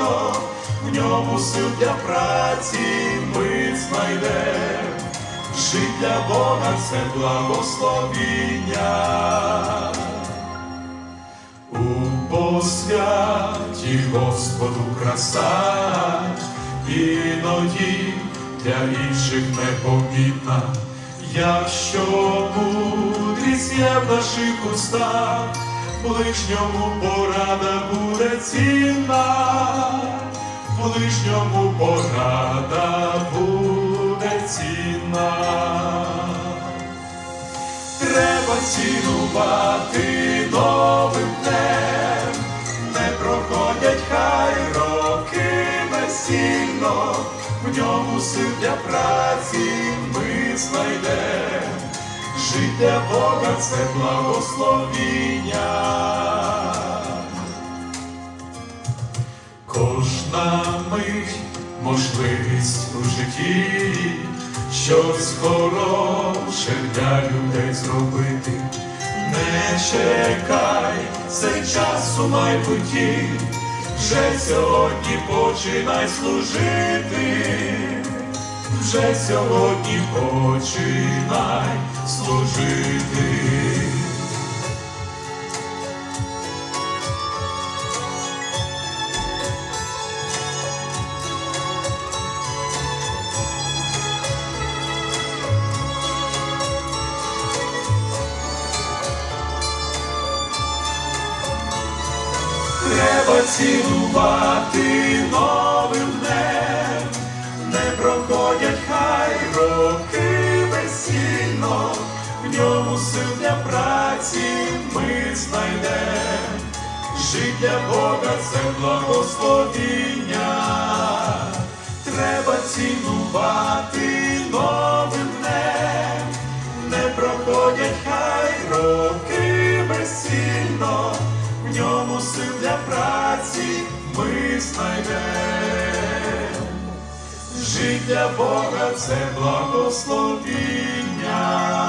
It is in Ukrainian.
безцільно, в ньому сил для праці ми знайдем. Жить для Бога це благословіння. У посвяті Господу краса, іноді для інших непомітна, якщо мудрість є в наших устах, ближньому порада буде цінна, ближньому порада буде цінна. Треба цінувати новим днем, не проходять хай роки безцільно, в ньому сил для праці ми знайдем. Жить для Бога це благословіння. Кожна мить можливість у житті, щось хороше для людей зробити. Не чекай цей час у майбутті, вже сьогодні починай служити, вже сьогодні починай служити. Треба цінувати новим Жить для Бога це благословіння, треба цінувати новим днем, не проходять хай роки безцільно, в ньому сил для праці ми знайдем. Жить для Бога це благословіння.